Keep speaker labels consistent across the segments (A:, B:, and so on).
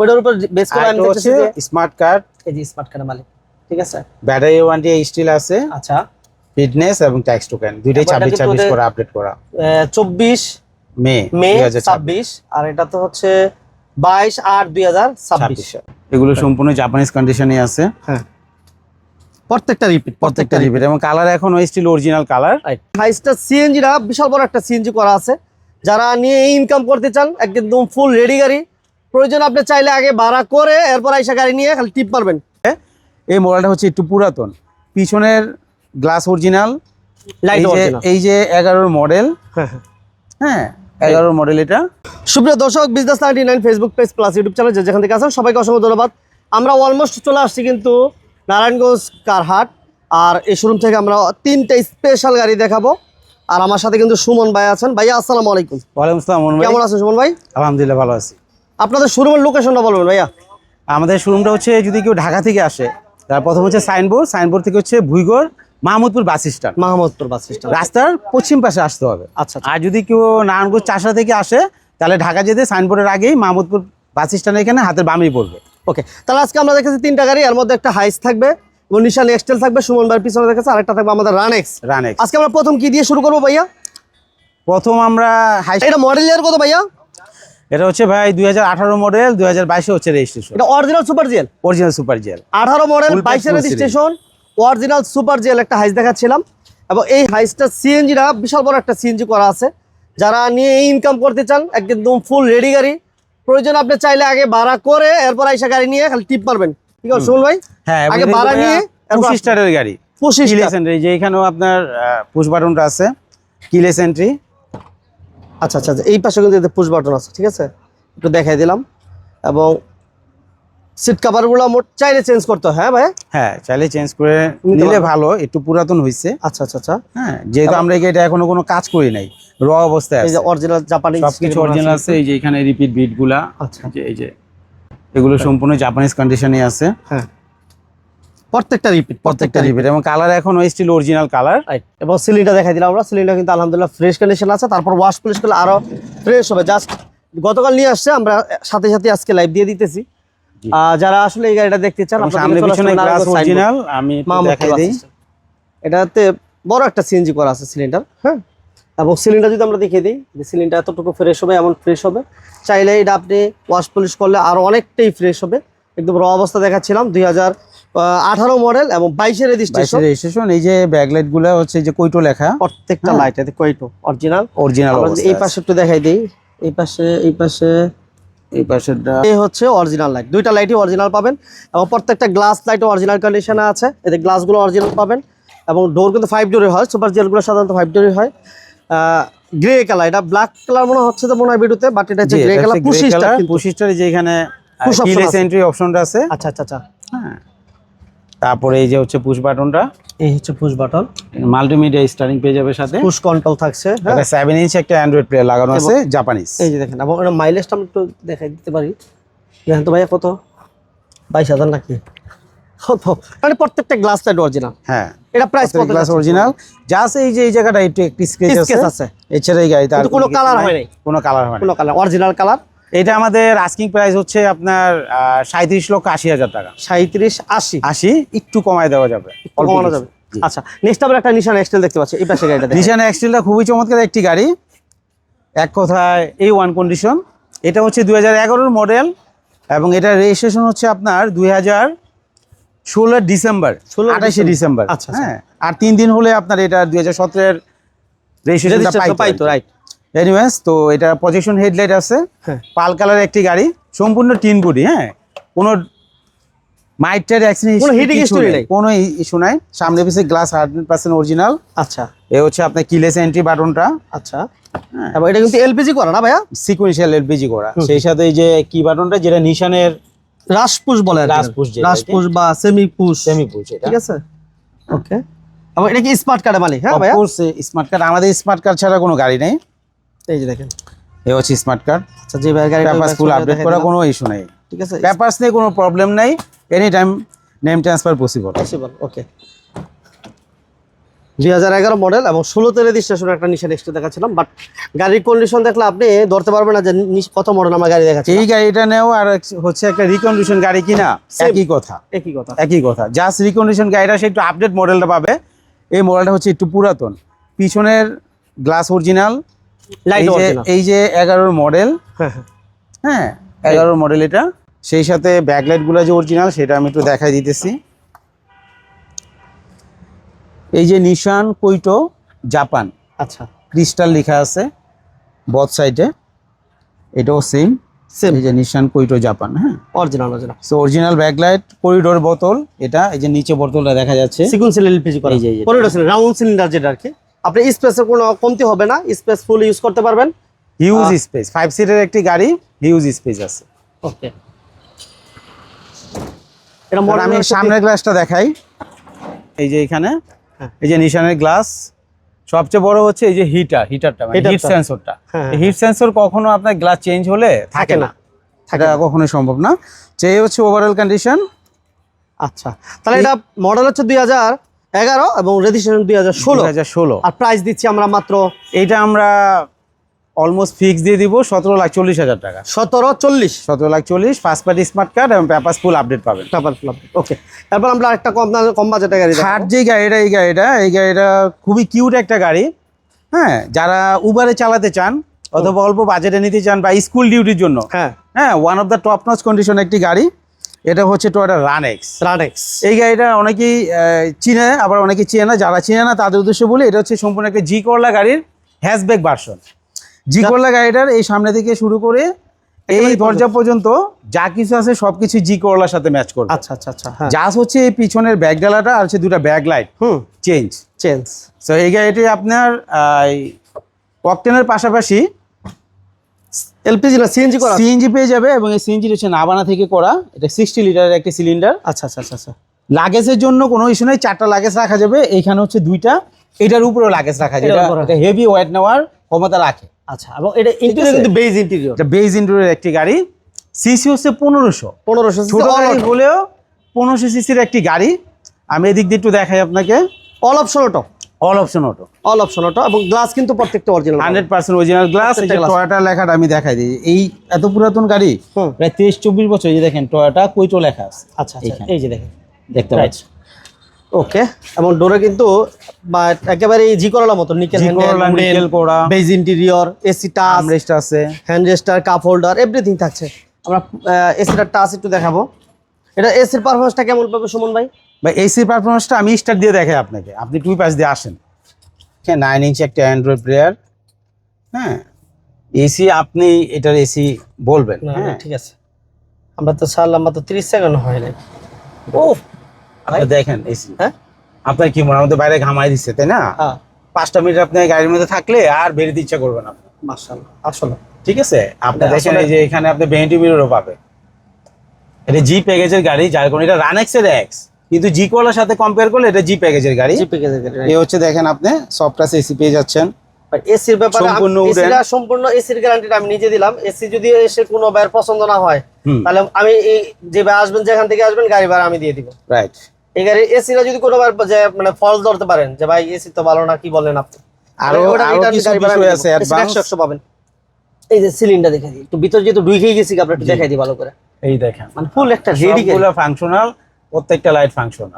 A: ওইটার উপর বেস করে আমি দেখতেছি যে
B: স্মার্ট কার্ড
A: এই যে স্মার্ট কার্ডের মালিক ঠিক আছে?
B: ব্যাটারি ওয়ারেন্টি স্টিল আছে।
A: আচ্ছা।
B: ফিটনেস এবং ট্যাক্স টোকেন দুইটাই
A: এবার এটা
B: ছাব্বিশ
A: কিন্তু
B: ছাব্বিশ
A: ওদের-
B: করে আপডেট করা।
A: চব্বিশ
B: মে
A: আর এটা তো হচ্ছে বাইশ আট দুই হাজার ছাব্বিশ।
B: ছাব্বিশ। এগুলো সম্পূর্ণ জাপানিজ কন্ডিশনে আছে।
A: হ্যাঁ। প্রত্যেকটা রিপিট
B: প্রত্যেকটা রিপিট এবং কালার এখন ওই স্টিল অরিজিনাল কালার
A: হাইস্টার সিএনজিটা বিশাল বড় একটা সিএনজি করা আছে। যারা নিয়ে ইনকাম করতে চান একদম ফুল রেডি গাড়ি প্রয়োজন আপনি চাইলে আগে ভাড়া করে এরপর আইসা গাড়ি নিয়ে খালি টিপ মারবেন।
B: এই মডেলটা হচ্ছে একটু পুরাতন। পিছনের গ্লাস অরিজিনাল
A: লাইট
B: এই যে এগারোর মডেল
A: হ্যাঁ হ্যাঁ।
B: হ্যাঁ এগারোর মডেল এটা।
A: সুপ্রিয় দর্শক business ninety nine Facebook page plus YouTube channel যে যেখান থেকে আছেন সবাইকে অসংখ্য ধন্যবাদ। আমরা অলমোস্ট চলে আসছি কিন্তু নারায়ণগঞ্জ কারহাট। আর এই শোরুম থেকে আমরা তিনটে স্পেশাল গাড়ি দেখাবো। আর আমার সাথে কিন্তু সুমন ভাই আছেন। ভাইয়া আসসালামু আলাইকুম।
B: ওয়ালাইকুম আসসালাম
A: কেমন আছেন সুমন ভাই?
B: আলহামদুলিল্লাহ ভালো আছি।
A: আপনাদের শোরুমের লোকেশনটা বলবেন ভাইয়া।
B: আমাদের শোরুমটা হচ্ছে যদি কেউ ঢাকা থেকে আসে তার প্রথম হচ্ছে সাইনবোর্ড সাইনবোর্ড থেকে হচ্ছে Bhuigarh Mahmudpur bus stand.
A: Mahmudpur bus stand.
B: রাস্তার পশ্চিম পাশে আসতে হবে।
A: আচ্ছা আচ্ছা।
B: আর যদি কেউ নারায়ণগঞ্জ চাষা থেকে আসে তাহলে ঢাকা যেতে সাইনবোর্ডের আগেই মাহমুদপুর বাস স্ট্যান্ডের এখানে হাতের বামেই পড়বে।
A: ওকে তাহলে আজকে আমরা দেখেছি তিনটা গাড়ি এর মধ্যে একটা হাইস থাকবে এবং নিশান এক্সটেল থাকবে সুমন ভাইয়ের পিছনে দেখেছে আরেকটা থাকবে আমাদের রানেক্স
B: রানেক্স
A: আজকে আমরা প্রথম কি দিয়ে শুরু করব ভাইয়া?
B: প্রথম আমরা হাই
A: এটা মডেল ইয়ার কত ভাইয়া?
B: এটা হচ্ছে ভাই দুই হাজার আঠারো মডেল দুই হাজার বাইশে হচ্ছে রেজিস্ট্রেশন
A: এটা original super GL
B: original super GL
A: আঠারো মডেল বাইশের রেজিস্ট্রেশন অরিজিনাল সুপার জেল একটা হাইস দেখাচ্ছিলাম। এবং এই হাইসটা সিএনজিটা বিশাল বড় একটা সিএনজি করা আছে। যারা নিয়ে ইনকাম করতে চান একদম ফুল রেডি গাড়ি। প্রয়োজন আপনি চাইলে আগে ভাড়া করে এরপর আইসা গাড়ি নিয়ে খালি টিপ মারবেন। ঠিক আছে সুমন ভাই?
B: হ্যাঁ
A: আগে ভাড়া নিয়ে
B: পঁচিশ স্টারের গাড়ি।
A: পঁচিশ
B: এন্ট্রি যে এখানেও আপনার পুশ বাটনটা আছে। কিলেস এন্ট্রি
A: আচ্ছা আচ্ছা আচ্ছা, এই পাশে কিন্তু পুশ বাটন আছে ঠিক আছে? একটু দেখাই দিলাম। এবং সিট কাভারগুলো মোট চাইলে চেঞ্জ করতে হয় হ্যাঁ ভাই?
B: হ্যাঁ চাইলে চেঞ্জ করে নিলে। ভালো একটু পুরাতন হয়েছে
A: আচ্ছা আচ্ছা আচ্ছা।
B: হ্যাঁ যেহেতু আমরা এটা এখনও কোনো কাজ করি নাই র অবস্থায়
A: এই যে অরিজিনাল জাপানি
B: সবকিছু অরিজিনাল আছে। এই যে এখানে রিপিট বিটগুলা
A: আচ্ছা।
B: যে এই যে এগুলো সম্পূর্ণ জাপানিজ কন্ডিশনে আছে।
A: হ্যাঁ। প্রত্যেকটা রিপিট
B: প্রত্যেকটা রিপিট এবং কালার এখন ওই স্টিল অরিজিনাল কালার
A: রাইট এবং সিলিন্ডার দেখাই দিলাম আমরা। সিলিন্ডার কিন্তু আলহামদুলিল্লাহ ফ্রেশ কন্ডিশন আছে। তারপর ওয়াশ পলিশ করলে আরও ফ্রেশ হবে। জাস্ট গতকাল নিয়ে আসছে আমরা সাথে সাথে আজকে লাইভ দিয়ে দিতেছি। যারা আসলে এই গাড়িটা দেখতে চান আপনারা
B: সামনে পিছনে গ্লাস অরিজিনাল আমি দেখাই দিই।
A: এটাতে বড় একটা সিএনজি করা আছে সিলিন্ডার হ্যাঁ। এবং সিলিন্ডার যদি আমরা দেখিয়ে দিই যে সিলিন্ডার এতটুকু ফ্রেশ হবে এমন ফ্রেশ হবে। চাইলে এটা আপনি ওয়াশ পলিশ করলে আরও অনেকটাই ফ্রেশ হবে। একদম র অবস্থা দেখাচ্ছিলাম দুই হাজার আঠারো মডেল এবং বাইশের রেজিস্ট্রেশন
B: রেজিস্ট্রেশন এই যে ব্যাকলাইটগুলো হচ্ছে যে কৈটো লেখা।
A: প্রত্যেকটা
B: হ্যাঁ।
A: লাইট এতে কয়টো অরিজিনাল
B: অরিজিনাল
A: এই পাশে একটু দেখাই দিই। এই পাশে এই পাশে।
B: এই পাশেরটা।
A: এই হচ্ছে অরিজিনাল লাইট দুইটা লাইটই অরিজিনাল পাবেন এবং প্রত্যেকটা গ্লাস লাইট অরিজিনাল কন্ডিশনে আছে। এতে গ্লাসগুলো অরিজিনাল পাবেন এবং ডোর কিন্তু ফাইভ ডোরের হয়। সুপার জেলগুলো সাধারণত ফাইভ ডোরের হয়। গ্রে কালার এটা ব্ল্যাক কালার মনে হচ্ছে তো মনে হয় ভিডিওতে বাট এটা হচ্ছে গ্রে কালার পুশিসটা কিন্তু।
B: পঁচিশটার যে এখানে
A: option
B: কিলেস
A: আছে।
B: এন্ট্রি অপশনটা আছে।
A: আচ্ছা আচ্ছা আচ্ছা।
B: হ্যাঁ। তারপরে এই যে হচ্ছে পুশ বাটনটা
A: এই হচ্ছে পুশ বাটন
B: মাল্টিমিডিয়া স্টারিং পেয়ে যাবে সাথে।
A: পুশ কন্ট্রোল থাকছে হ্যাঁ।
B: এটা সেভেন ইঞ্চ একটা অ্যান্ড্রয়েড প্লে লাগানো আছে জাপানিজ
A: এই যে দেখেন এবং এটা মাইলেজটা আমি একটু দেখাই দিতে পারি। দেখেন তো ভাইয়া কত? বাইশ হাজার নাকি? কত? মানে প্রত্যেকটা গ্লাস লাইট অরিজিনাল
B: হ্যাঁ
A: এটা প্রাইস কত
B: গ্লাস অরিজিনাল জাস্ট এই যে এই জায়গাটা একটু একটু স্কেচ আছে। এছাড়া এই গাড়িতে
A: কোনো
B: কালার
A: হয় নাই।
B: কোনো কালার হয় না
A: কোনো কালার অরিজিনাল কালার
B: এটা আমাদের আস্কিং প্রাইস হচ্ছে আপনার সাঁত্রিশ লক্ষ আশি হাজার টাকা।
A: সাঁত্রিশ আশি?
B: আশি একটু কমায় দেওয়া যাবে
A: কমানো যাবে। আচ্ছা নেক্সট আবার একটা নিশান এক্সটেল দেখতে পাচ্ছি এই পাশে গাড়িটা
B: নিশান এক্সটেলটা খুবই চমৎকার একটি গাড়ি। এক কথায় এই ওয়ান কন্ডিশন এটা হচ্ছে দুই হাজার এগারোর মডেল এবং এটা রেজিস্ট্রেশন হচ্ছে আপনার দুই হাজার ষোলো ডিসেম্বর
A: 16
B: আঠাশে ডিসেম্বর।
A: আচ্ছা, আচ্ছা।
B: হ্যাঁ আর তিন দিন হলে আপনার এটা দুই হাজার সতেরোর রেজিস্ট্রেশনটা
A: পাইতো রাইট
B: এনিওয়েজ তো এটা প্রজেকশন হেডলাইট আছে।
A: হ্যাঁ।
B: পাল কালারের একটি গাড়ি সম্পূর্ণ টিন বডি হ্যাঁ? কোনো মাইটের অ্যাক্সিডেন্ট
A: কোনো history নাই।
B: কোনো ইস্যু নাই। সামনে পিছিয়ে গ্লাস হান্ড্রেড পার্সেন্ট অরিজিনাল
A: আচ্ছা।
B: এ হচ্ছে আপনার কিলেস এন্ট্রি বাটনটা
A: আচ্ছা। এবং এটা কিন্তু এলপিজি করা না ভাইয়া?
B: সিকুয়েন্সিয়াল এলপিজি করা। সেই সাথে এই যে কি বাটনটা যেটা নিশানের
A: রাসপুশ বলে।
B: রাসপুশ যেটা,
A: রাসপুশ বা সেমি পুশ
B: সেমি পুশ এটা।
A: ঠিক আছে? ওকে এবং এটা কি স্মার্ট কার্ডের মালিক? হ্যাঁ ভাইয়া?
B: অফকোর্স স্মার্ট কার্ড আমাদের স্মার্ট কার্ড ছাড়া কোনো গাড়ি নেই।
A: এই যে দেখেন।
B: এ হচ্ছে স্মার্ট কার্ড
A: আচ্ছা যে ভাই গাড়িটা
B: পেপারস ফুল আপডেট করা কোনো ইস্যু নেই।
A: ঠিক আছে।
B: পেপারস নিয়ে কোনো প্রবলেম নাই। Any time name transfer possible
A: possible okay দুই হাজার এগারো মডেল এবং ষোলোতে রেজিস্ট্রেশন একটা নিশান এক্সট্রা দেখাচ্ছিলাম বাট গাড়ির কন্ডিশন দেখলে আপনি ধরতে পারবেন না যে কত মডেল আমার গাড়ি দেখাচ্ছে।
B: এই গাড়িটা নেও আর হচ্ছে একটা রিকন্ডিশন গাড়ি কিনা একই কথা।
A: একই কথা।
B: একই কথা। জাস্ট রিকন্ডিশন গাড়িটা সে একটু আপডেট মডেলটা পাবে। এই মডেলটা হচ্ছে একটু পুরাতন। পিছনের গ্লাস অরিজিনাল এই যে এগারোর মডেল
A: হ্যাঁ হ্যাঁ।
B: হ্যাঁ এগারোর মডেল এটা। সেই সাথে ব্যাকলাইটগুলো যে অরিজিনাল সেটা আমি একটু দেখাই দিতেছি। এই যে নিশান কৈটো জাপান
A: আচ্ছা।
B: ক্রিস্টাল লেখা আছে বথ সাইডে এটাও সেম
A: সেম
B: এই যে নিশান কৈটো জাপান হ্যাঁ।
A: Original original
B: so original backlight corridor বোতল এটা এই যে নিচে বোতলটা দেখা যাচ্ছে।
A: সিকুয়েন্সিয়াল এলপিজি করা।
B: এই যে, যে।
A: রাউন্ড সিলিন্ডার যেটা আর কি। আপনি স্পেসের কোনো কমতি হবে না স্পেস ফুল ইউজ করতে পারবেন।
B: হিউজ স্পেস ফাইভ সিটের একটি গাড়ি হিউজ স্পেস আছে।
A: ওকে এটা
B: আমি সামনের গ্লাসটা দেখাই। এই যে এখানে
A: হ্যাঁ।
B: এই যে নিশানের গ্লাস সবচেয়ে বড় হচ্ছে এই যে হিটার হিটারটা মানে হিট সেন্সরটা হিট সেন্সর কখনো আপনার গ্লাস চেঞ্জ হলে থাকে না।
A: থাকে
B: এটা
A: না।
B: কখনোই সম্ভব না। যে হচ্ছে ওভারঅল কন্ডিশন
A: আচ্ছা তাহলে এটা মডেল হচ্ছে দুই হাজার এগারো এবং রেজিস্ট্রেশন দুই হাজার ষোলো।
B: হাজার ষোলো।
A: আর প্রাইস দিচ্ছি আমরা মাত্র
B: এইটা আমরা অলমোস্ট ফিক্স দিয়ে দিব সতেরো লাখ চল্লিশ হাজার টাকা।
A: সতেরো চল্লিশ।
B: সতেরো লাখ চল্লিশ ফার্স্ট পার্টি স্মার্ট কার্ড এবং পেপার ফুল আপডেট পাবেন।
A: পেপার ফুল আপডেট ওকে তারপর আমরা একটা কম দামে- কম বাজেটের গাড়ি।
B: থার্ড যে গাড়িটা এই গাড়িটা এই গাড়িটা খুবই কিউট একটা গাড়ি। হ্যাঁ যারা উবারে চালাতে চান অথবা অল্প বাজেটে নিতে চান বা স্কুল ডিউটির জন্য
A: হ্যাঁ।
B: হ্যাঁ one of the top notch condition একটি গাড়ি। এটা হচ্ছে টয়টা রানেক্স
A: রানেক্স
B: এই গাড়িটা অনেকেই চিনে আবার অনেকে চিনে না। যারা চিনে না তাদের উদ্দেশ্যে বলি এটা হচ্ছে সম্পূর্ণ একটা জি করলা গাড়ির হ্যাশব্যাক ভার্সন জি করলা গাড়িটার এই সামনে থেকে শুরু করে এই দরজা পর্যন্ত যা কিছু আছে সবকিছু জি করলার সাথে ম্যাচ করবে।
A: আচ্ছা আচ্ছা আচ্ছা হ্যাঁ।
B: জাস্ট হচ্ছে এই পিছনের ব্যাক ডালাটা আর হচ্ছে দুটা back light
A: hmm.
B: Change
A: change
B: so এই গাড়িটি আপনার অকটেনের পাশাপাশি
A: এলপিজি না সিএনজি করা?
B: সিএনজি পেয়ে যাবে এবং এই সিএনজি হচ্ছে নাবানা থেকে করা। এটা সিক্সটি লিটারের একটি সিলিন্ডার
A: আচ্ছা আচ্ছা আচ্ছা আচ্ছা।
B: লাগেজের জন্য কোনো ইস্যু নেই চারটা লাগেজ রাখা যাবে। এইখানে হচ্ছে দুইটা। এটার উপরেও লাগেজ রাখা এটা- হেভি ওয়েট নেওয়ার ক্ষমতা রাখে।
A: আচ্ছা এবং এটা ইন্টেরিয়র কিন্তু বেজ ইন্টেরিয়র
B: এটা বেজ ইন্ডোরের একটি গাড়ি। সিসি হচ্ছে পনেরোশো।
A: পনেরোশো
B: ছোট গাড়ি হলেও পনেরোশো সিসির একটি গাড়ি। আমি এদিক দিয়ে একটু দেখাই আপনাকে।
A: All option auto
B: all option auto
A: all option auto এবং গ্লাস কিন্তু প্রত্যেকটা original
B: hundred percent original glass এই। টয়োটা লেখাটা আমি দেখাই দিই। এই এত পুরাতন গাড়ি প্রায় তেইশ চব্বিশ বছর এই যে দেখেন টয়োটা কুইটো লেখা আছে।
A: আচ্ছা আচ্ছা এই যে দেখেন।
B: দেখতে
A: Right.
B: পাচ্ছি
A: ওকে এবং ডোরে কিন্তু বা একেবারে জি করলার মতো নিকেল
B: করলা, করা।
A: Beige interior AC touch
B: armrest আছে।
A: হ্যান্ড রেস্টার কাপ হোল্ডার এভরিথিং থাকছে। আমরা এসিটার টাচ একটু দেখাবো। এটা এসির পারফরমেন্সটা কেমন পাবে সুমন ভাই?
B: বা এসি পারফরমেন্সটা আমি স্টার্ট দিয়ে দেখাই আপনাকে। আপনি টুই পাশ দিয়ে আসেন। হ্যাঁ নাইন ইঞ্চি একটা অ্যান্ড্রয়েড প্লেয়ার হ্যাঁ এসি আপনি এটার এসি বলবেন। হ্যাঁ।
A: ঠিক আছে। আমরা তো ছাড়লাম মাত্র তিরিশ সেকেন্ড হয় নাই। ও
B: দেখেন এসি
A: হ্যাঁ?
B: আপনার কি মনে হয়? আমাদের বাইরে ঘামাই দিচ্ছে তাই না?
A: হ্যাঁ।
B: পাঁচটা মিনিট আপনি গাড়ির মধ্যে থাকলে আর বেরোতে ইচ্ছা করবেন আপনি
A: মার্শাল্লাহ আসলে।
B: ঠিক আছে? আপনি দেখেন এই যে এখানে আপনি বেন্টি মিররও পাবে এটা জি প্যাকেজের গাড়ি যার কারণে এটা রানেক্স এর এক্স কিন্তু জি কোয়ালার সাথে কম্পেয়ার করলে এটা জি প্যাকেজের গাড়ি।
A: জি প্যাকেজ
B: এই হচ্ছে দেখেন আপনি সফটওয়্যার এসি পেয়ে যাচ্ছেন।
A: এসির ব্যাপারে
B: সম্পূর্ণ
A: সম্পূর্ণ এসির গ্যারান্টিটা আমি নিজে দিলাম। এসি যদি এসে কোনো ভাইয়ের পছন্দ না হয় তাহলে আমি এই যে ভাই আসবেন যেখান থেকে আসবেন গাড়ি ভাড়া আমি দিয়ে দিব।
B: রাইট
A: এই গাড়ি এসিটা যদি কোনো বার যে মানে ফলস ধরতে পারেন যে ভাই এসি তো ভালো না কি বলেন আপনি?
B: আরও
A: ওটা আরও
B: কিছু বিষয় আছে অ্যাডভান্স
A: 100 পাবেন। এই যে সিলিন্ডার দেখে দিই। একটু ভিতর যেহেতু ঢুকেই গেছি আপনার একটু দেখাই দিই ভালো করে।
B: এই দেখেন।
A: মানে ফুল একটা রেডি
B: সবগুলো ফাংশনাল প্রত্যেকটা লাইট ফাংশনাল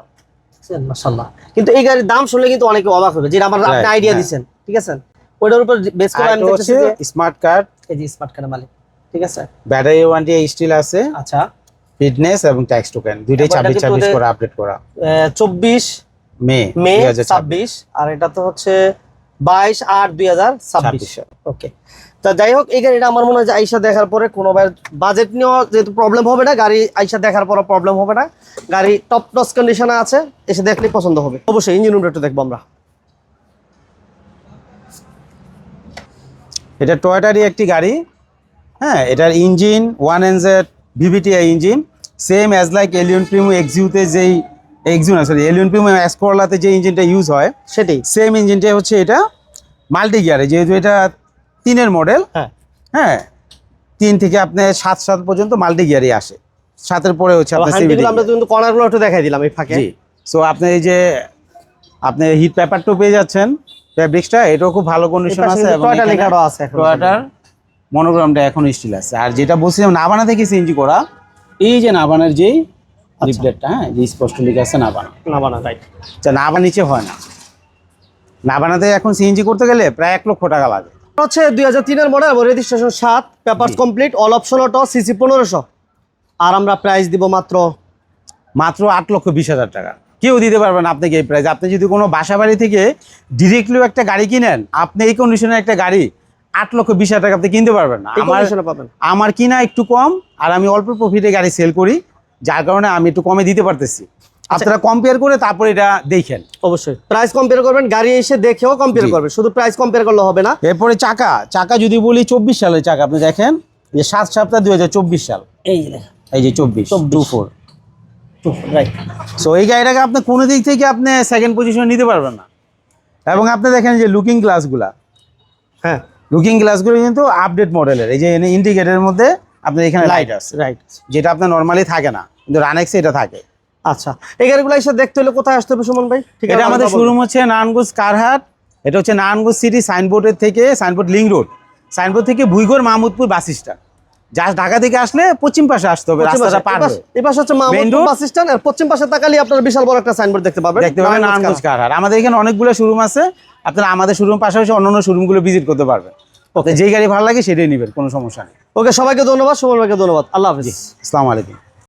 A: মাশাআল্লাহ। কিন্তু এই গাড়ির দাম শুনলে কিন্তু অনেকে অবাক হবে যেটা আমার আপনি আইডিয়া। দিচ্ছেন ঠিক আছে? ওইটার উপর বেস করে আমি দেখতেছি
B: স্মার্ট কার্ড
A: এই যে স্মার্ট কার্ডের মালিক। ঠিক আছে?
B: ব্যাটারি ওয়ারেন্টি স্টিল আছে।
A: আচ্ছা।
B: ফিটনেস এবং ট্যাক্স টোকেন দুইটাই
A: এবার এটা
B: ছাব্বিশ
A: কিন্তু
B: ছাব্বিশ
A: ওদের-
B: করে আপডেট করা।
A: চব্বিশ
B: মে
A: মে
B: 2026
A: ছাব্বিশ। আর এটা তো হচ্ছে বাইশ আট দুই হাজার ছাব্বিশ।
B: 26
A: ওকে তা যাই হোক এই গাড়িটা আমার মনে হয় যে আইসা দেখার পরে কোনো বাজেট নিয়েও যেহেতু প্রবলেম হবে না গাড়ি আইসা দেখার পরে প্রবলেম হবে না। গাড়ি টপ টস কন্ডিশনে আছে এসে দেখলেই পছন্দ হবে। অবশ্যই ইঞ্জিন রুমটা একটু দেখব আমরা।
B: এটা টয়োটারই একটি গাড়ি। হ্যাঁ এটার engine one NZ VVTi engine same as like Allion Premio এক্সিউতে যেই এক্সিউ না সরি এলিয়ন প্রিমো অ্যাসকোরলাতে যে ইঞ্জিনটা ইউজ হয়
A: সেটাই।
B: সেম ইঞ্জিনটাই হচ্ছে এটা মাল্টি গিয়ারে যেহেতু এটা তিনের মডেল।
A: হ্যাঁ।
B: হ্যাঁ। তিন থেকে আপনার সাত সাত পর্যন্ত মাল্টি গিয়ারই আসে। সাতের পরে হচ্ছে আপনার
A: হান্ডিগুলো আমরা কিন্তু কর্নারগুলো একটু দেখাই দিলাম এই ফাঁকে।
B: সো আপনার এই যে আপনি হিট পেপারটাও পেয়ে যাচ্ছেন। ফেব্রিক্সটা এটাও খুব ভালো কন্ডিশন আছে এবং
A: টয়টা
B: এখানে
A: আছে এখন।
B: টয়োটার মনোগ্রামটা এখন স্টিল আছে। আর যেটা বলছিলাম নাবানা থেকে সিএনজি করা। এই যে নাবানার যেই
A: আচ্ছা।
B: লিফলেটটা হ্যাঁ যে স্পষ্ট লিখে আছে নাবানা
A: নাবানা রাইট
B: নাবা নিচে হয় না। নাবানাতে এখন সিএনজি করতে গেলে প্রায় এক লক্ষ টাকা লাগে।
A: হচ্ছে দুই হাজার তিনের মডেল এবং রেজিস্ট্রেশন সাত papers complete all option auto CC পনেরোশো। আর আমরা প্রাইস দিব মাত্র
B: মাত্র আট লক্ষ বিশ হাজার টাকা। কেউ দিতে পারবেন আপনাকে এই প্রাইস আপনি যদি কোনো বাসা বাড়ি থেকে ডিরেক্টলিও একটা গাড়ি কিনেন আপনি এই কন্ডিশনের একটা গাড়ি আট লক্ষ বিশ হাজার টাকা আপনি কিনতে পারবেন না। আমার আমার কিনা একটু কম আর আমি অল্প প্রফিটে গাড়ি সেল করি যার কারণে আমি একটু কমে দিতে পারতেছি। আপনারা কম্পেয়ার করে তারপর এটা দেখেন।
A: অবশ্যই। প্রাইস কম্পেয়ার করবেন গাড়ি এসে দেখেও কম্পেয়ার। করবেন। শুধু প্রাইস কম্পেয়ার করলে হবে না।
B: এরপরে চাকা চাকা যদি বলি চব্বিশ সালের চাকা আপনি দেখেন যে সাত সপ্তাহ দুই হাজার চব্বিশ সাল।
A: এই যে
B: এই যে চব্বিশ টু ফোর
A: রাইট
B: সো এই গাড়িটাকে আপনি কোনো দিক থেকে আপনি সেকেন্ড পজিশন নিতে পারবেন না। এবং আপনি দেখেন যে লুকিং গ্লাসগুলা
A: হ্যাঁ।
B: লুকিং গ্লাসগুলো কিন্তু আপডেট মডেলের এই যে ইন্ডিকেটের মধ্যে আপনার এখানে লাইট আছে।
A: রাইট
B: যেটা আপনার নর্মালি থাকে না কিন্তু রানেক্সে এটা থাকে।
A: আচ্ছা এই গাড়িগুলো এসে দেখতে হলে কোথায় আসতে হবে সুমন ভাই? ঠিক
B: এটা আমাদের শোরুম হচ্ছে নারায়ণগঞ্জ কারহাট এটা হচ্ছে নারায়ণগঞ্জ সিটি সাইনবোর্ডের থেকে সাইনবোর্ড লিঙ্ক রোড সাইনবোর্ড থেকে Bhuigarh Mahmudpur bus stand just Dhaka থেকে আসলে পশ্চিম পাশে আসতে হবে রাস্তাটা পার হয়ে।
A: এই পাশে হচ্ছে মাহমুদপুর বাস স্ট্যান্ড আর পশ্চিম পাশে তাকালি আপনার বিশাল বড় একটা সাইনবোর্ড দেখতে পাবেন।
B: দেখতে পাবেন নারায়ণগঞ্জ কারহাট। আমাদের এখানে অনেকগুলো শোরুম আছে। আপনারা আমাদের শোরুম পাশাপাশি অন্যান্য শোরুমগুলো ভিজিট করতে পারবেন। ওকে যেই গাড়ি ভালো লাগে সেটাই নেবেন কোনো সমস্যা নেই।
A: ওকে সবাইকে ধন্যবাদ সুমন ভাইকে ধন্যবাদ। আল্লাহ হাফিজ।
B: আসসালামু আলাইকুম।